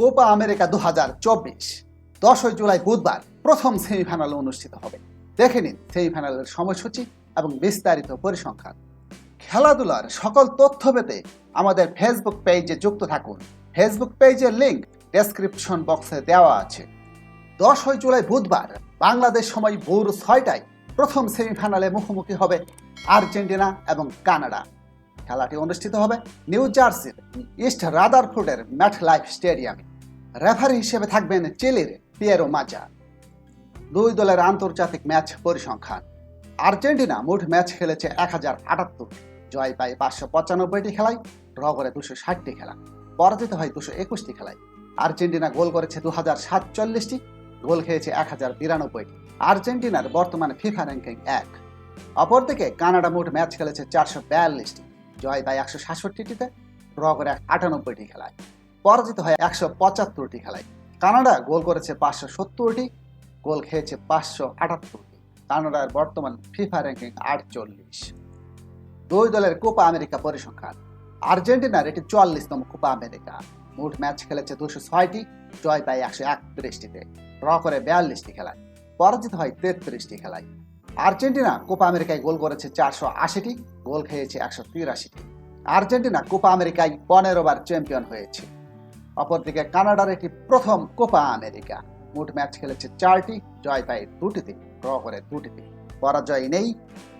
Copa America দু হাজার চব্বিশ, দশই জুলাই বুধবার প্রথম সেমিফাইনাল অনুষ্ঠিত হবে। দেখে নিন সেমিফাইনালের সময়সূচি এবং বিস্তারিত পরিসংখ্যান। খেলাধুলার সকল তথ্য পেতে আমাদের ফেসবুক পেজে যুক্ত থাকুন। ফেসবুক পেজের লিঙ্ক ডেসক্রিপশন বক্সে দেওয়া আছে। দশই জুলাই বুধবার বাংলাদেশ সময় ভোর ছয়টায় প্রথম সেমিফাইনালে মুখোমুখি হবে আর্জেন্টিনা এবং কানাডা। খেলাটি অনুষ্ঠিত হবে নিউ জার্সির ইস্ট রাদারফুডের ম্যাট লাইফ স্টেডিয়ামে। রেফারি হিসেবে থাকবেন চিলির পিয়েরো মাজা। দুই দলের আন্তর্জাতিক ম্যাচ পরিসংখ্যান। আর্জেন্টিনা মোট ম্যাচ খেলেছে এক হাজার আটাত্তর। জয় পায় পাঁচশো পঁচানব্বইটি খেলায়, ড্র করে দুশো ষাটটি খেলা। পরাজিত হয় দুশো একুশটি খেলায়। আর্জেন্টিনা গোল করেছে দু হাজার সাতচল্লিশটি, গোল খেয়েছে এক হাজার বিরানব্বইটি। আর্জেন্টিনার বর্তমানে ফিফা র্যাঙ্কিং এক। অপরদিকে কানাডা মোট ম্যাচ খেলেছে চারশো বিয়াল্লিশটি। জয় পায় একশো সাতষট্টিটিতে, ড্র করে আটানব্বইটি খেলায়। পরাজিত হয় একশো পঁচাত্তরটি খেলায়। কানাডা গোল করেছে পাঁচশো সত্তরটি, গোল খেয়েছে পাঁচশো আটাত্তরটি। কানাডার বর্তমান ফিফা র্যাঙ্কিং আটচল্লিশ। দুই দলের কোপা আমেরিকা পরিসংখ্যান। আর্জেন্টিনার এটি চুয়াল্লিশতম কোপা আমেরিকা। মোট ম্যাচ খেলেছে দুশো ছয়টি, জয় পায় একশো একত্রিশটিতে। ড্র করে বিয়াল্লিশটি খেলায়। পরাজিত হয় তেত্রিশটি খেলায়। আর্জেন্টিনা কোপা আমেরিকায় গোল করেছে চারশো আশিটি, গোল খেয়েছে একশো তিরাশিটি। আর্জেন্টিনা কোপা আমেরিকায় পনেরো বার চ্যাম্পিয়ন হয়েছে। অপরদিকে কানাডার এটি প্রথম কোপা আমেরিকা। মোট ম্যাচ খেলেছে চারটি, জয় পায় দুটিতে, ড্র করে দুটিতে। পরাজয় নেই,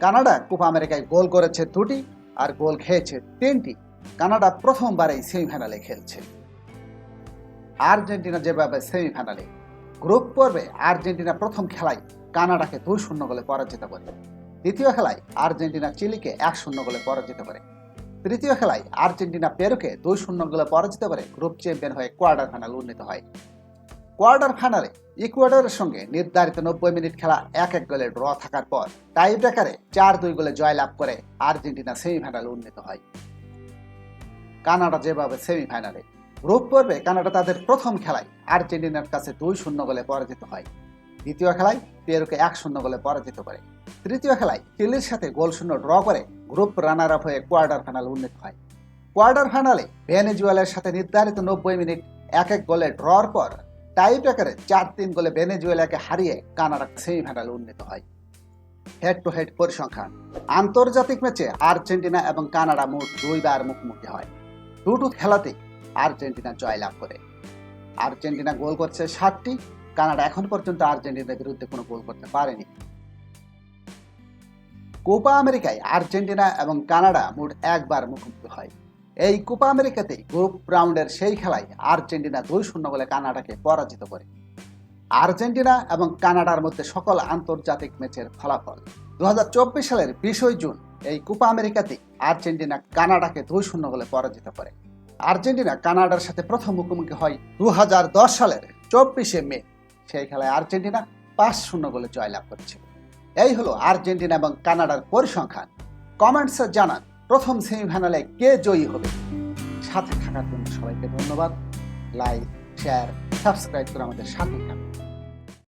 কানাডা কোপা আমেরিকায় গোল করেছে দুটি আর গোল খেয়েছে তিনটি। কানাডা প্রথমবার এই সেমিফাইনালে খেলছে। আর্জেন্টিনা যেভাবে সেমিফাইনালে গ্রুপ পর্বে আর্জেন্টিনা প্রথম খেলায় কানাডাকে দুই শূন্য গোলে পরাজিত করে। দ্বিতীয় খেলায় আর্জেন্টিনা চিলিকে এক শূন্য গোলে পরাজিত করে। তৃতীয় খেলায় আর্জেন্টিনা পেরুকে দুই শূন্য গোলে পরাজিত করে গ্রুপ চ্যাম্পিয়ন হয়ে কোয়ার্টার ফাইনাল উন্নীত হয়। কোয়ার্টার ফাইনালে ইকুয়েডরের সঙ্গে নির্ধারিত নব্বই মিনিট খেলা এক এক গোলে ড্র থাকার পর টাই ব্রেকারে চার দুই গোলে জয়লাভ করে আর্জেন্টিনা সেমিফাইনালে উন্নীত হয়। কানাডা যেভাবে সেমিফাইনালে, গ্রুপ পর্বে কানাডা তাদের প্রথম খেলায় আর্জেন্টিনার কাছে দুই শূন্য গোলে পরাজিত হয়। দ্বিতীয় খেলায় পেরুকে এক শূন্য গোলে পরাজিত করে। তৃতীয় খেলায় চিলির সাথে গোল শূন্য ড্র করে গ্রুপ রানার আপ হয়ে কোয়ার্টার ফাইনাল উন্নীত হয়। কোয়ার্টার ফাইনালে ভেনেজুয়েলার সাথে নির্ধারিত নব্বই মিনিট এক এক গোলে ড্রর পর টাই ব্রেকারে চার তিন গোলে ভেনেজুয়েলাকে হারিয়ে কানাডা সেমিফাইনালে উন্নীত হয়। হেড টু হেড পরিসংখ্যান। আন্তর্জাতিক ম্যাচে আর্জেন্টিনা এবং কানাডা মোট দুইবার মুখোমুখি হয়। দুটো খেলাতেই আর্জেন্টিনা জয়লাভ করে। আর্জেন্টিনা গোল করছে ষাটটি কানাডা এখন পর্যন্ত আর্জেন্টিনার বিরুদ্ধে কোনো গোল করতে পারেনি। কোপা আমেরিকায় আর্জেন্টিনা এবং কানাডা মোট একবার মুখোমুখি হয়। এই কোপা আমেরিকাতে গ্রুপ রাউন্ডের সেই খেলায় আর্জেন্টিনা দুই শূন্য বলে কানাডাকে পরাজিত করে। আর্জেন্টিনা এবং কানাডার মধ্যে সকল আন্তর্জাতিক ম্যাচের ফলাফল। দু হাজার চব্বিশ সালের বিশই জুন এই কোপা আমেরিকাতে আর্জেন্টিনা কানাডাকে দুই শূন্য বলে পরাজিত করে। আর্জেন্টিনা কানাডার সাথে প্রথম মুখোমুখি হয় দু হাজার দশ সালের চব্বিশে মে। সেই খেলায় আর্জেন্টিনা পাঁচ শূন্য গোলে জয়লাভ করেছিল। এই হলো আর্জেন্টিনা এবং কানাডার পরিসংখ্যান। কমেন্টসে জানান, প্রথম সেমিফাইনালে কে জয়ী হবে? সাথে থাকার জন্য সবাইকে ধন্যবাদ। লাইক, শেয়ার, সাবস্ক্রাইব করে আমাদের সাথে থাকুন।